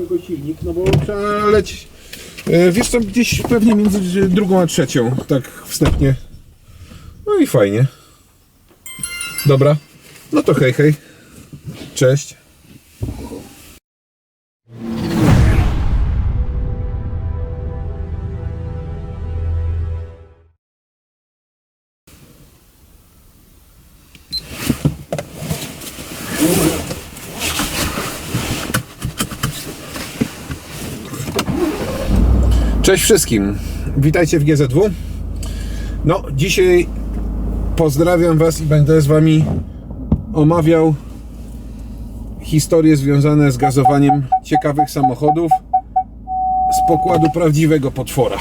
niego silnik, no bo trzeba lecieć. E, wiesz co, gdzieś pewnie między drugą a trzecią, tak wstępnie. No i fajnie. Dobra, no to hej, hej. Cześć. Cześć wszystkim. Witajcie w GZW. No, dzisiaj pozdrawiam Was i będę z Wami omawiał historie związane z gazowaniem ciekawych samochodów z pokładu prawdziwego potwora.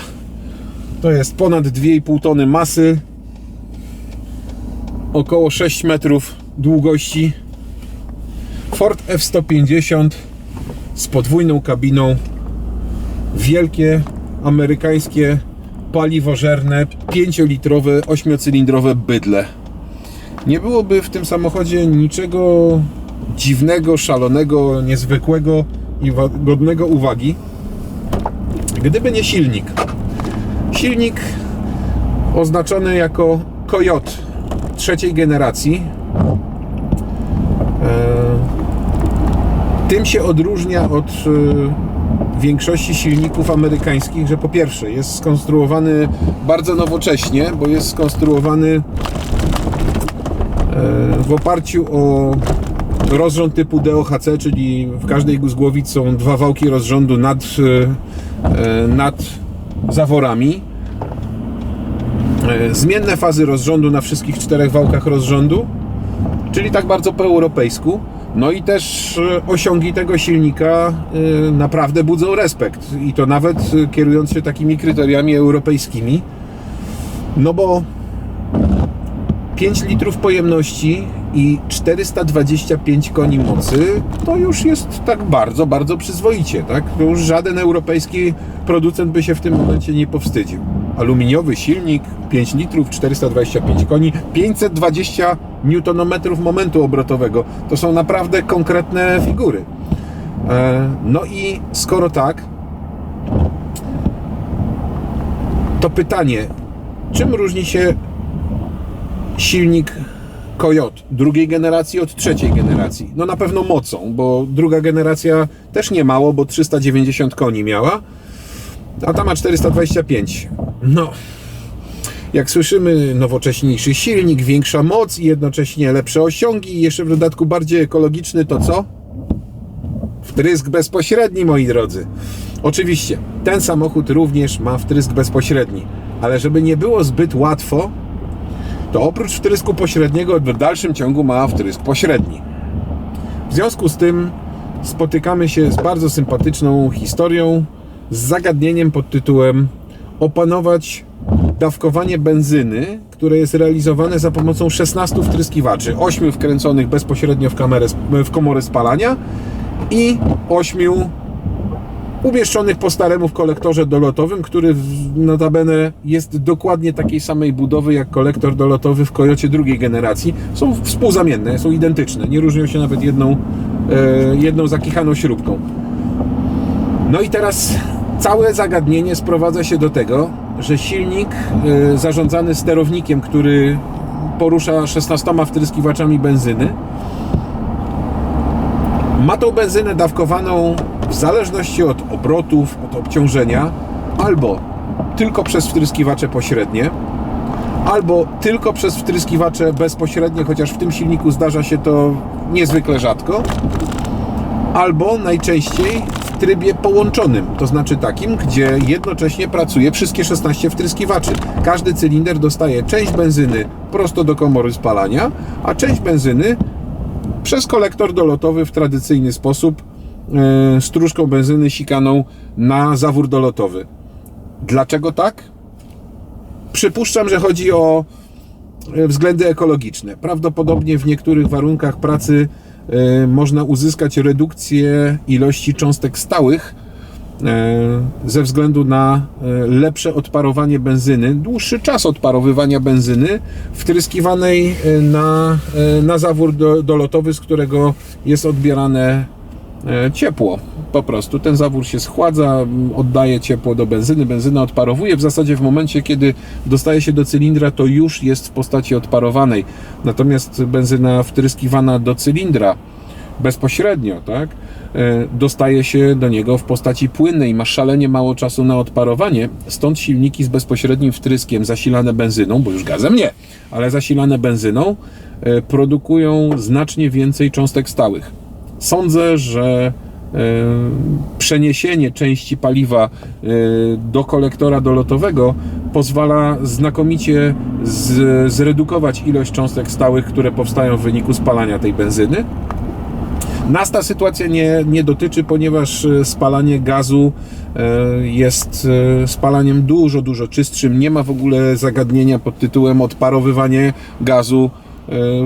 To jest ponad 2,5 tony masy, około 6 metrów długości. Ford F-150 z podwójną kabiną wielkie amerykańskie paliwożerne 5-litrowe 8-cylindrowe bydle. Nie byłoby w tym samochodzie niczego dziwnego, szalonego, niezwykłego i godnego uwagi, gdyby nie silnik. Silnik oznaczony jako Coyote trzeciej generacji. E, tym się odróżnia od e, większości silników amerykańskich, że po pierwsze jest skonstruowany bardzo nowocześnie, bo jest skonstruowany e, w oparciu o rozrząd typu DOHC, czyli w każdej z są dwa wałki rozrządu nad, e, nad zaworami. E, Zmienne fazy rozrządu na wszystkich czterech wałkach rozrządu, czyli tak bardzo po europejsku. No i też e, osiągi tego silnika e, naprawdę budzą respekt i to nawet e, kierując się takimi kryteriami europejskimi. No bo 5 litrów pojemności i 425 koni mocy to już jest tak bardzo, bardzo przyzwoicie, tak? To już żaden europejski producent by się w tym momencie nie powstydził. Aluminiowy silnik, 5 litrów, 425 koni, 520 Nm momentu obrotowego. To są naprawdę konkretne figury. E, No i skoro tak, to pytanie, czym różni się silnik Coyote drugiej generacji od trzeciej generacji? No na pewno mocą, bo druga generacja też nie mało, bo 390 koni miała, a ta ma 425. No, jak słyszymy, nowocześniejszy silnik, większa moc i jednocześnie lepsze osiągi i jeszcze w dodatku bardziej ekologiczny, to co? Wtrysk bezpośredni, moi drodzy. Oczywiście, ten samochód również ma wtrysk bezpośredni, ale żeby nie było zbyt łatwo, to oprócz wtrysku pośredniego w dalszym ciągu ma wtrysk pośredni. W związku z tym spotykamy się z bardzo sympatyczną historią, z zagadnieniem pod tytułem opanować dawkowanie benzyny, które jest realizowane za pomocą 16 wtryskiwaczy, 8 wkręconych bezpośrednio w, kamerę, w komorę spalania i 8 umieszczonych po staremu w kolektorze dolotowym, który notabene jest dokładnie takiej samej budowy jak kolektor dolotowy w Kojocie drugiej generacji. Są współzamienne, są identyczne, nie różnią się nawet jedną, e, jedną zakichaną śrubką. No i teraz całe zagadnienie sprowadza się do tego, że silnik e, zarządzany sterownikiem, który porusza 16 wtryskiwaczami benzyny, ma tą benzynę dawkowaną w zależności od obrotów, od obciążenia, albo tylko przez wtryskiwacze pośrednie, albo tylko przez wtryskiwacze bezpośrednie, chociaż w tym silniku zdarza się to niezwykle rzadko, albo najczęściej w trybie połączonym, to znaczy takim, gdzie jednocześnie pracuje wszystkie 16 wtryskiwaczy. Każdy cylinder dostaje część benzyny prosto do komory spalania, a część benzyny przez kolektor dolotowy w tradycyjny sposób stróżką benzyny sikaną na zawór dolotowy. Dlaczego tak? Przypuszczam, że chodzi o e, względy ekologiczne. Prawdopodobnie w niektórych warunkach pracy e, można uzyskać redukcję ilości cząstek stałych e, ze względu na e, lepsze odparowanie benzyny, dłuższy czas odparowywania benzyny wtryskiwanej e, na, e, na zawór do, dolotowy, z którego jest odbierane e, ciepło. po prostu ten zawór się schładza, oddaje ciepło do benzyny, benzyna odparowuje. W zasadzie w momencie, kiedy dostaje się do cylindra, to już jest w postaci odparowanej. Natomiast benzyna wtryskiwana do cylindra bezpośrednio, tak, e, dostaje się do niego w postaci płynnej, ma szalenie mało czasu na odparowanie, stąd silniki z bezpośrednim wtryskiem zasilane benzyną, bo już gazem nie, ale zasilane benzyną, e, produkują znacznie więcej cząstek stałych. Sądzę, że e, przeniesienie części paliwa e, do kolektora dolotowego pozwala znakomicie zredukować ilość cząstek stałych, które powstają w wyniku spalania tej benzyny. Nas ta sytuacja nie, nie dotyczy, ponieważ e, spalanie gazu jest spalaniem dużo, dużo czystszym. Nie ma w ogóle zagadnienia pod tytułem odparowywanie gazu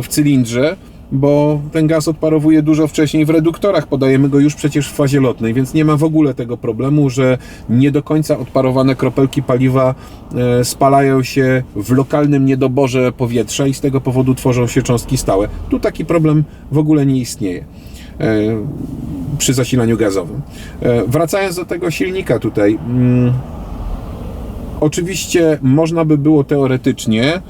w cylindrze, bo ten gaz odparowuje dużo wcześniej w reduktorach. Podajemy go już przecież w fazie lotnej, więc nie ma w ogóle tego problemu, że nie do końca odparowane kropelki paliwa e, spalają się w lokalnym niedoborze powietrza i z tego powodu tworzą się cząstki stałe. Tu taki problem w ogóle nie istnieje e, przy zasilaniu gazowym. E, Wracając do tego silnika tutaj. mm, Oczywiście można by było teoretycznie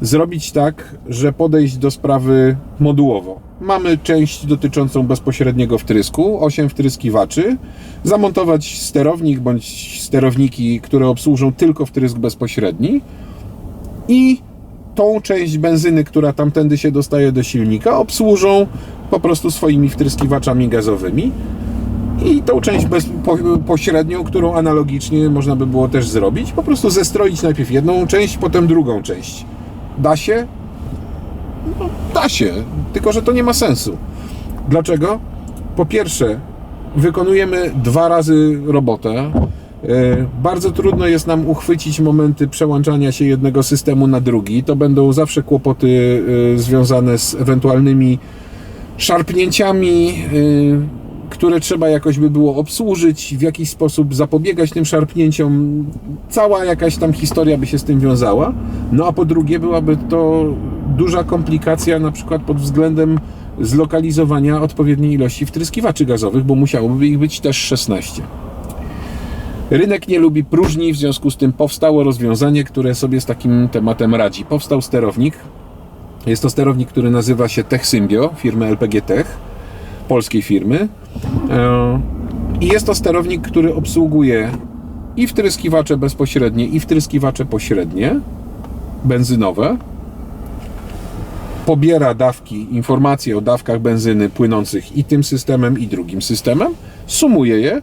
zrobić tak, że podejść do sprawy modułowo. Mamy część dotyczącą bezpośredniego wtrysku, 8 wtryskiwaczy, zamontować sterownik bądź sterowniki, które obsłużą tylko wtrysk bezpośredni i tą część benzyny, która tamtędy się dostaje do silnika, obsłużą po prostu swoimi wtryskiwaczami gazowymi. I tą część bezpośrednią, którą analogicznie można by było też zrobić, po prostu zestroić najpierw jedną część, potem drugą część. Da się? No, da się, tylko że to nie ma sensu. Dlaczego? Po pierwsze, wykonujemy dwa razy robotę. E, Bardzo trudno jest nam uchwycić momenty przełączania się jednego systemu na drugi. To będą zawsze kłopoty e, związane z ewentualnymi szarpnięciami, y, które trzeba jakoś by było obsłużyć, w jakiś sposób zapobiegać tym szarpnięciom. Cała jakaś tam historia by się z tym wiązała. No a po drugie, byłaby to duża komplikacja, na przykład pod względem zlokalizowania odpowiedniej ilości wtryskiwaczy gazowych, bo musiałoby ich być też 16. Rynek nie lubi próżni, w związku z tym powstało rozwiązanie, które sobie z takim tematem radzi. Powstał sterownik, jest to sterownik, który nazywa się TechSymbio, firmy LPG Tech, polskiej firmy. E, I jest to sterownik, który obsługuje i wtryskiwacze bezpośrednie, i wtryskiwacze pośrednie, benzynowe. Pobiera dawki, informacje o dawkach benzyny płynących i tym systemem, i drugim systemem, sumuje je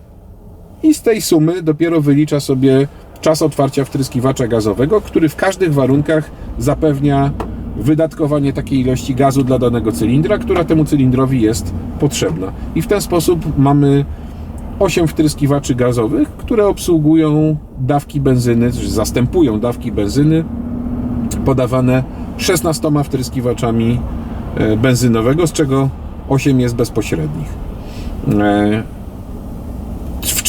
i z tej sumy dopiero wylicza sobie czas otwarcia wtryskiwacza gazowego, który w każdych warunkach zapewnia wydatkowanie takiej ilości gazu dla danego cylindra, która temu cylindrowi jest potrzebna. I w ten sposób mamy 8 wtryskiwaczy gazowych, które obsługują dawki benzyny, zastępują dawki benzyny podawane 16 wtryskiwaczami e, benzynowego, z czego 8 jest bezpośrednich.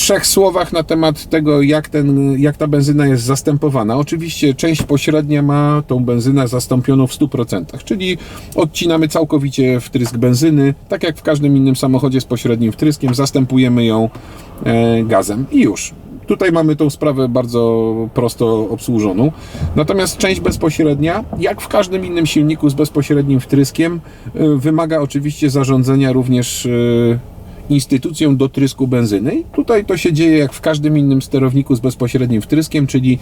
Trzech słowach na temat tego, jak, ten, jak ta benzyna jest zastępowana. Oczywiście część pośrednia ma tą benzynę zastąpioną w 100%, czyli odcinamy całkowicie wtrysk benzyny, tak jak w każdym innym samochodzie z pośrednim wtryskiem, zastępujemy ją e, gazem i już. Tutaj mamy tą sprawę bardzo prosto obsłużoną. Natomiast część bezpośrednia, jak w każdym innym silniku z bezpośrednim wtryskiem, e, wymaga oczywiście zarządzania również e, instytucją do trysku benzyny. Tutaj to się dzieje jak w każdym innym sterowniku z bezpośrednim wtryskiem, czyli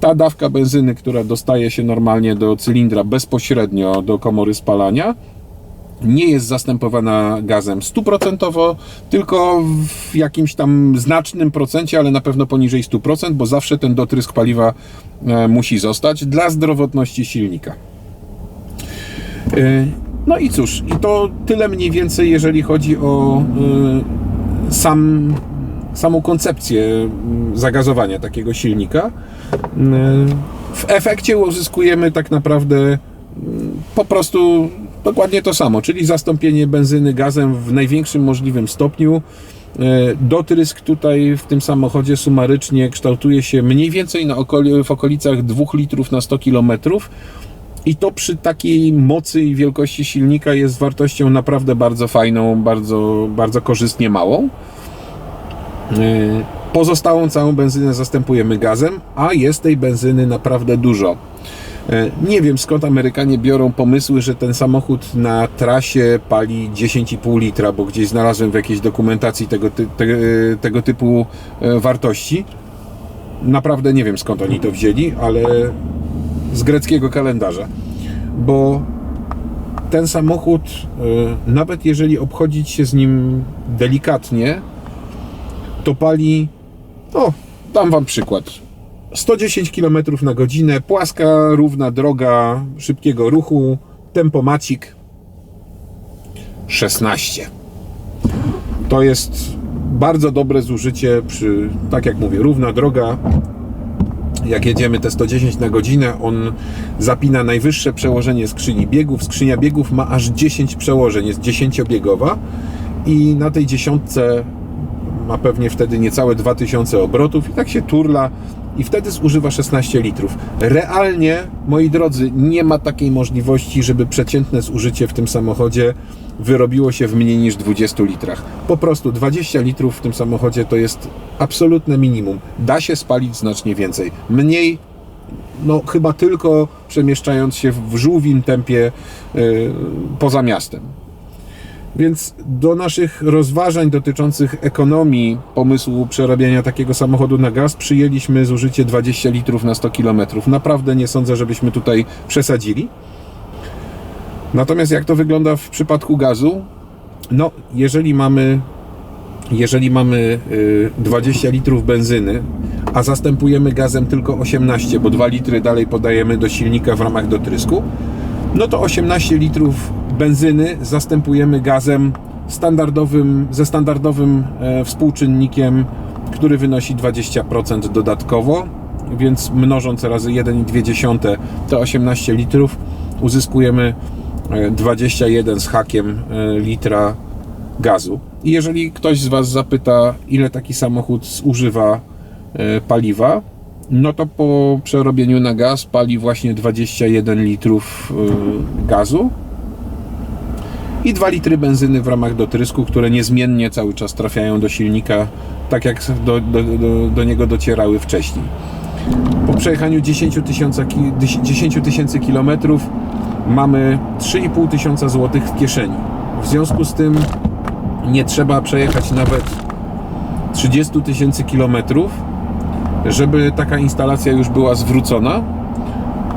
ta dawka benzyny, która dostaje się normalnie do cylindra bezpośrednio do komory spalania, nie jest zastępowana gazem stuprocentowo, tylko w jakimś tam znacznym procencie, ale na pewno poniżej 100%, bo zawsze ten dotrysk paliwa e, musi zostać dla zdrowotności silnika. No i cóż, i to tyle mniej więcej, jeżeli chodzi o e, sam, samą koncepcję mm, zagazowania takiego silnika. E, W efekcie uzyskujemy tak naprawdę mm, po prostu dokładnie to samo, czyli zastąpienie benzyny gazem w największym możliwym stopniu. E, Dotrysk tutaj w tym samochodzie sumarycznie kształtuje się mniej więcej na okoli, w okolicach 2 litrów na 100 km. I to przy takiej mocy i wielkości silnika jest wartością naprawdę bardzo fajną, bardzo, bardzo korzystnie małą. Yy, Pozostałą całą benzynę zastępujemy gazem, a jest tej benzyny naprawdę dużo. Yy, Nie wiem skąd Amerykanie biorą pomysły, że ten samochód na trasie pali 10,5 litra, bo gdzieś znalazłem w jakiejś dokumentacji tego, ty, te, tego typu wartości. Naprawdę nie wiem skąd oni to wzięli, ale z greckiego kalendarza. Bo ten samochód, e, nawet jeżeli obchodzić się z nim delikatnie, to pali, o, dam Wam przykład. 110 km na godzinę, płaska, równa droga, szybkiego ruchu, tempomacik 16. To jest bardzo dobre zużycie przy, tak jak mówię, równa droga. Jak jedziemy te 110 na godzinę, on zapina najwyższe przełożenie skrzyni biegów. Skrzynia biegów ma aż 10 przełożeń, jest 10-biegowa i na tej dziesiątce ma pewnie wtedy niecałe 2000 obrotów i tak się turla i wtedy zużywa 16 litrów. Realnie, moi drodzy, nie ma takiej możliwości, żeby przeciętne zużycie w tym samochodzie wyrobiło się w mniej niż 20 litrach. Po prostu 20 litrów w tym samochodzie to jest absolutne minimum. Da się spalić znacznie więcej. Mniej no chyba tylko przemieszczając się w żółwim tempie yy, poza miastem. Więc do naszych rozważań dotyczących ekonomii pomysłu przerabiania takiego samochodu na gaz przyjęliśmy zużycie 20 litrów na 100 km. Naprawdę nie sądzę, żebyśmy tutaj przesadzili. Natomiast jak to wygląda w przypadku gazu? No, jeżeli mamy jeżeli mamy y, 20 litrów benzyny, a zastępujemy gazem tylko 18, bo 2 litry dalej podajemy do silnika w ramach dotrysku, no to 18 litrów benzyny zastępujemy gazem standardowym, ze standardowym e, współczynnikiem, który wynosi 20% dodatkowo, więc mnożąc razy 1,2 to 18 litrów uzyskujemy e, 21 z hakiem e, litra gazu. I jeżeli ktoś z Was zapyta, ile taki samochód zużywa e, paliwa, no to po przerobieniu na gaz pali właśnie 21 litrów gazu i 2 litry benzyny w ramach dotrysku, które niezmiennie cały czas trafiają do silnika, tak jak do, do, do, do niego docierały wcześniej. Po przejechaniu 10 tysięcy 10 tysięcy kilometrów mamy 3,5 tysiąca złotych w kieszeni. W związku z tym nie trzeba przejechać nawet 30 tysięcy kilometrów, żeby taka instalacja już była zwrócona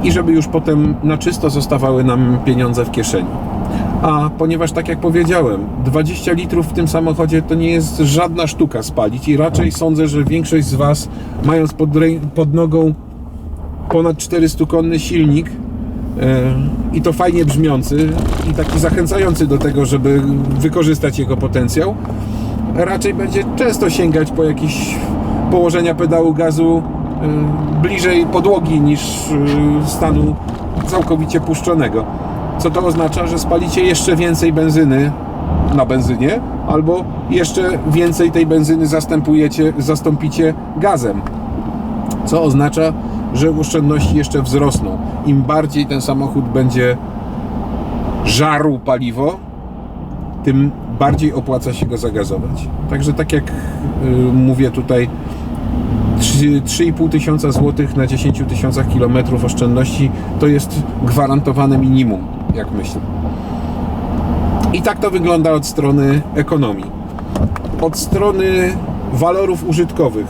i żeby już potem na czysto zostawały nam pieniądze w kieszeni. A ponieważ, tak jak powiedziałem, 20 litrów w tym samochodzie to nie jest żadna sztuka spalić i raczej sądzę, że większość z Was, mając pod, pod nogą ponad 400-konny silnik e, i to fajnie brzmiący i taki zachęcający do tego, żeby wykorzystać jego potencjał, raczej będzie często sięgać po jakieś położenia pedału gazu y, bliżej podłogi niż y, stanu całkowicie puszczonego. Co to oznacza, że spalicie jeszcze więcej benzyny na benzynie, albo jeszcze więcej tej benzyny zastępujecie, zastąpicie gazem. Co oznacza, że oszczędności jeszcze wzrosną. Im bardziej ten samochód będzie żarł paliwo, tym bardziej opłaca się go zagazować. Także tak jak y, mówię tutaj, 3 3,5 tysiąca złotych na 10 tysiącach kilometrów oszczędności to jest gwarantowane minimum, jak myślę. I tak to wygląda od strony ekonomii. Od strony walorów użytkowych.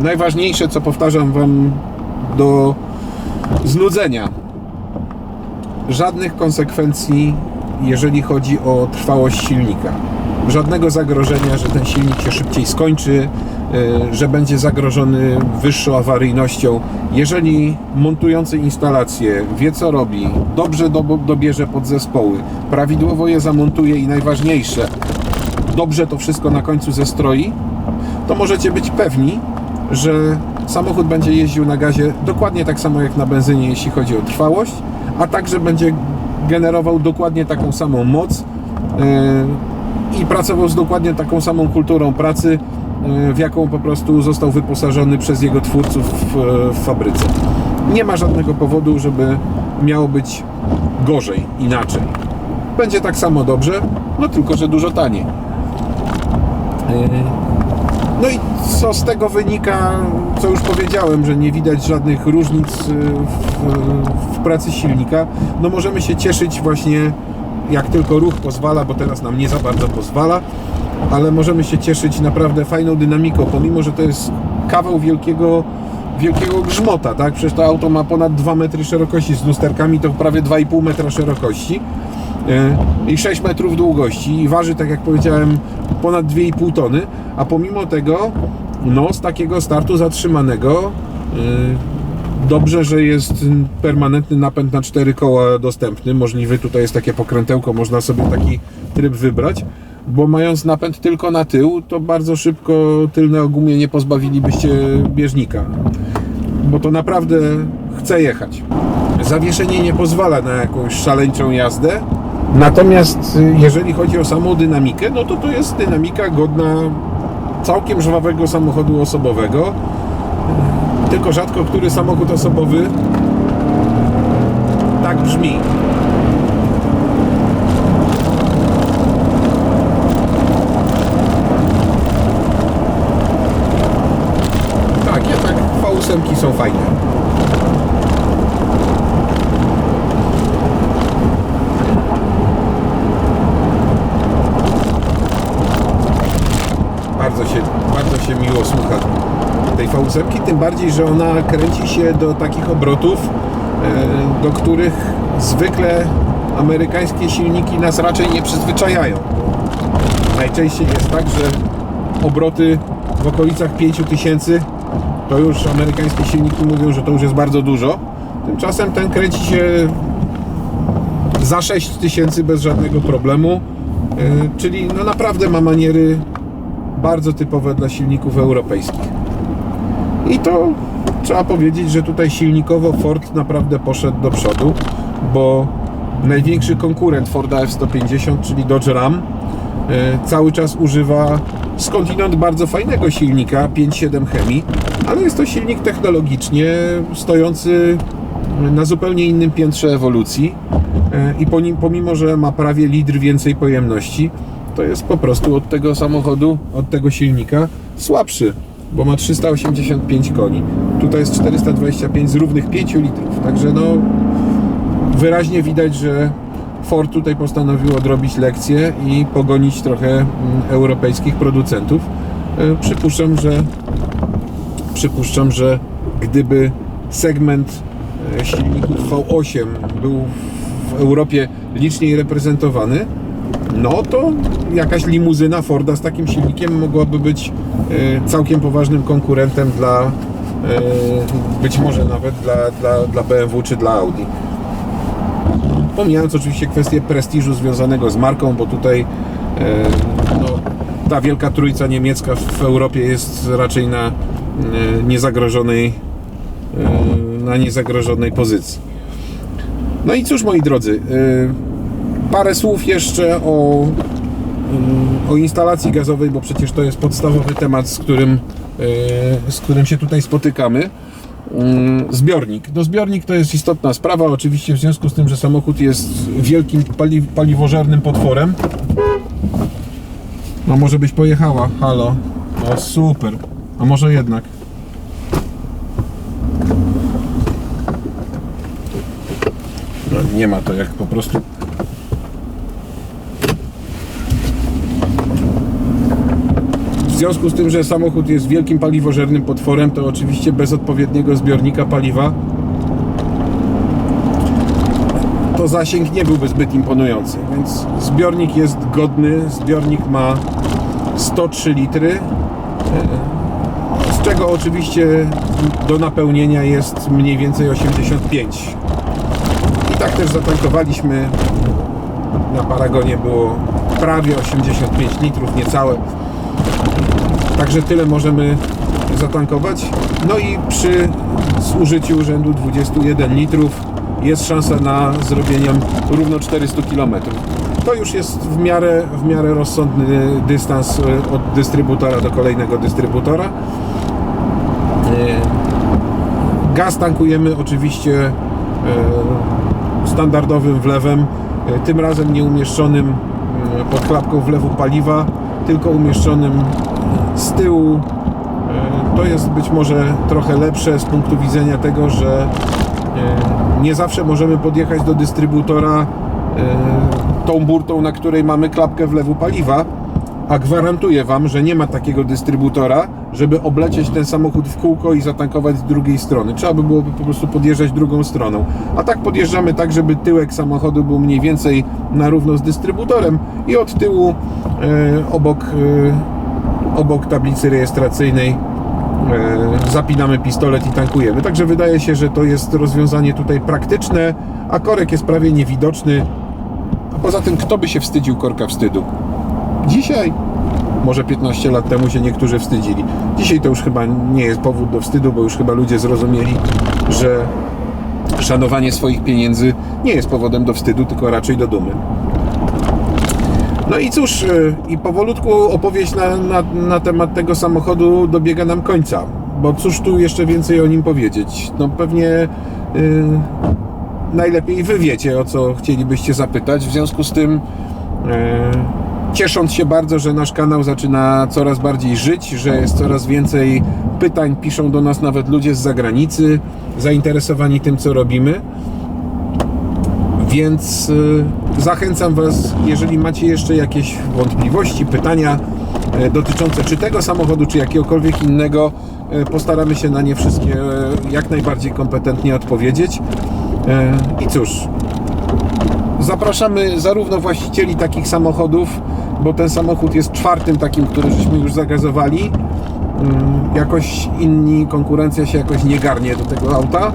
Najważniejsze, co powtarzam Wam do znudzenia. Żadnych konsekwencji, jeżeli chodzi o trwałość silnika. Żadnego zagrożenia, że ten silnik się szybciej skończy, y, że będzie zagrożony wyższą awaryjnością. Jeżeli montujący instalację wie co robi, dobrze do, dobierze podzespoły, prawidłowo je zamontuje i najważniejsze, dobrze to wszystko na końcu zestroi, to możecie być pewni, że samochód będzie jeździł na gazie dokładnie tak samo jak na benzynie, jeśli chodzi o trwałość, a także będzie generował dokładnie taką samą moc yy, i pracował z dokładnie taką samą kulturą pracy, yy, w jaką po prostu został wyposażony przez jego twórców w, w fabryce. Nie ma żadnego powodu, żeby miało być gorzej, inaczej. Będzie tak samo dobrze, no tylko że dużo taniej. Yy, No i co z tego wynika, co już powiedziałem, że nie widać żadnych różnic w, w pracy silnika. No możemy się cieszyć właśnie jak tylko ruch pozwala, bo teraz nam nie za bardzo pozwala, ale możemy się cieszyć naprawdę fajną dynamiką, pomimo że to jest kawał wielkiego wielkiego grzmota, tak? Przecież to auto ma ponad 2 metry szerokości, z lusterkami to prawie 2,5 metra szerokości e, i 6 metrów długości i waży, tak jak powiedziałem, ponad 2,5 tony, a pomimo tego, no z takiego startu zatrzymanego e, dobrze, że jest permanentny napęd na 4 koła dostępny, możliwy, tutaj jest takie pokrętełko, można sobie taki tryb wybrać, bo mając napęd tylko na tył, to bardzo szybko tylne ogumienie pozbawilibyście bieżnika, bo to naprawdę chce jechać. Zawieszenie nie pozwala na jakąś szaleńczą jazdę, natomiast y, jeżeli chodzi o samą dynamikę, no to to jest dynamika godna całkiem żwawego samochodu osobowego, tylko rzadko który samochód osobowy tak brzmi. Tak, jednak V8 są fajne. Bardzo się, bardzo się miło słucha tej V8, tym bardziej, że ona kręci się do takich obrotów, e, do których zwykle amerykańskie silniki nas raczej nie przyzwyczajają. Najczęściej jest tak, że obroty w okolicach 5000 to już amerykańskie silniki mówią, że to już jest bardzo dużo. Tymczasem ten kręci się za 6000 bez żadnego problemu. E, Czyli no naprawdę ma maniery bardzo typowe dla silników europejskich. I to trzeba powiedzieć, że tutaj silnikowo Ford naprawdę poszedł do przodu, bo największy konkurent Forda F-150, czyli Dodge Ram, e, cały czas używa skądinąd bardzo fajnego silnika 5.7 Hemi, ale jest to silnik technologicznie stojący na zupełnie innym piętrze ewolucji e, i po nim, pomimo, że ma prawie litr więcej pojemności, to jest po prostu od tego samochodu, od tego silnika słabszy, bo ma 385 koni. Tutaj jest 425 z równych 5 litrów, także no wyraźnie widać, że Ford tutaj postanowił odrobić lekcję i pogonić trochę mm, europejskich producentów. E, Przypuszczam, że przypuszczam, że gdyby segment e, silników V8 był w Europie liczniej reprezentowany, no to jakaś limuzyna Forda z takim silnikiem mogłaby być e, całkiem poważnym konkurentem dla e, być może nawet dla, dla, dla BMW czy dla Audi. Pomijając oczywiście kwestię prestiżu związanego z marką, bo tutaj e, no, ta wielka trójca niemiecka w Europie jest raczej na niezagrożonej na niezagrożonej pozycji. No i cóż moi drodzy, parę słów jeszcze o, mm, o instalacji gazowej, bo przecież to jest podstawowy temat, z którym, e, z którym się tutaj spotykamy. Mm, Zbiornik. No zbiornik to jest istotna sprawa, oczywiście w związku z tym, że samochód jest wielkim pali paliwożernym potworem. No może byś pojechała, halo. No super. A może jednak. No nie ma to jak po prostu związku z tym, że samochód jest wielkim paliwożernym potworem, to oczywiście bez odpowiedniego zbiornika paliwa to zasięg nie byłby zbyt imponujący. Więc zbiornik jest godny. Zbiornik ma 103 litry, z czego oczywiście do napełnienia jest mniej więcej 85. I tak też zatankowaliśmy. Na Paragonie było prawie 85 litrów, niecałe. Także tyle możemy zatankować. No i przy zużyciu rzędu 21 litrów jest szansa na zrobienie równo 400 km. To już jest w miarę, w miarę rozsądny dystans e, od dystrybutora do kolejnego dystrybutora. E, Gaz tankujemy oczywiście e, standardowym wlewem, tym razem nie umieszczonym pod klapką wlewu paliwa, tylko umieszczonym z tyłu e, to jest być może trochę lepsze z punktu widzenia tego, że e, nie zawsze możemy podjechać do dystrybutora e, tą burtą, na której mamy klapkę wlewu paliwa, a gwarantuję Wam, że nie ma takiego dystrybutora, żeby oblecieć ten samochód w kółko i zatankować z drugiej strony. Trzeba by było po prostu podjeżdżać drugą stroną. A tak podjeżdżamy tak, żeby tyłek samochodu był mniej więcej na równo z dystrybutorem i od tyłu obok, obok tablicy rejestracyjnej e, zapinamy pistolet i tankujemy. Także wydaje się, że to jest rozwiązanie tutaj praktyczne, a korek jest prawie niewidoczny. A poza tym, kto by się wstydził korka wstydu? Dzisiaj, może 15 lat temu się niektórzy wstydzili. Dzisiaj to już chyba nie jest powód do wstydu, bo już chyba ludzie zrozumieli, że szanowanie swoich pieniędzy nie jest powodem do wstydu, tylko raczej do dumy. No i cóż, y, i powolutku opowieść na, na, na temat tego samochodu dobiega nam końca. Bo cóż tu jeszcze więcej o nim powiedzieć? No pewnie y, najlepiej wy wiecie, o co chcielibyście zapytać. W związku z tym, y, ciesząc się bardzo, że nasz kanał zaczyna coraz bardziej żyć, że jest coraz więcej pytań, piszą do nas nawet ludzie z zagranicy, zainteresowani tym, co robimy. Więc y, zachęcam Was, jeżeli macie jeszcze jakieś wątpliwości, pytania e, dotyczące czy tego samochodu, czy jakiegokolwiek innego, e, postaramy się na nie wszystkie e, jak najbardziej kompetentnie odpowiedzieć. I cóż, zapraszamy zarówno właścicieli takich samochodów, bo ten samochód jest czwartym takim, który żeśmy już zagazowali. Jakoś inni, konkurencja się jakoś nie garnie do tego auta.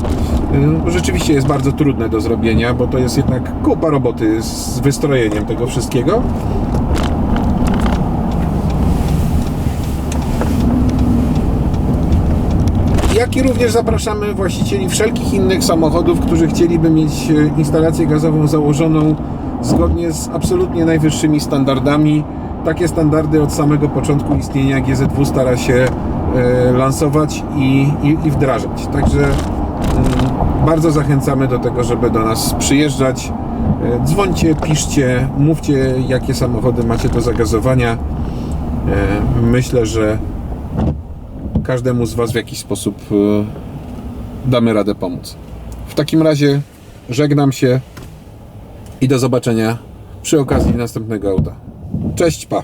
Bo Rzeczywiście jest bardzo trudne do zrobienia, bo to jest jednak kupa roboty z wystrojeniem tego wszystkiego. Jak i również zapraszamy właścicieli wszelkich innych samochodów, którzy chcieliby mieć e, instalację gazową założoną zgodnie z absolutnie najwyższymi standardami. Takie standardy od samego początku istnienia GZW stara się e, lansować i, i, i wdrażać. Także mm, bardzo zachęcamy do tego, żeby do nas przyjeżdżać. E, Dzwońcie, piszcie, mówcie, jakie samochody macie do zagazowania. Myślę, że każdemu z Was w jakiś sposób e, damy radę pomóc. W takim razie żegnam się i do zobaczenia przy okazji następnego auta. Cześć, pa!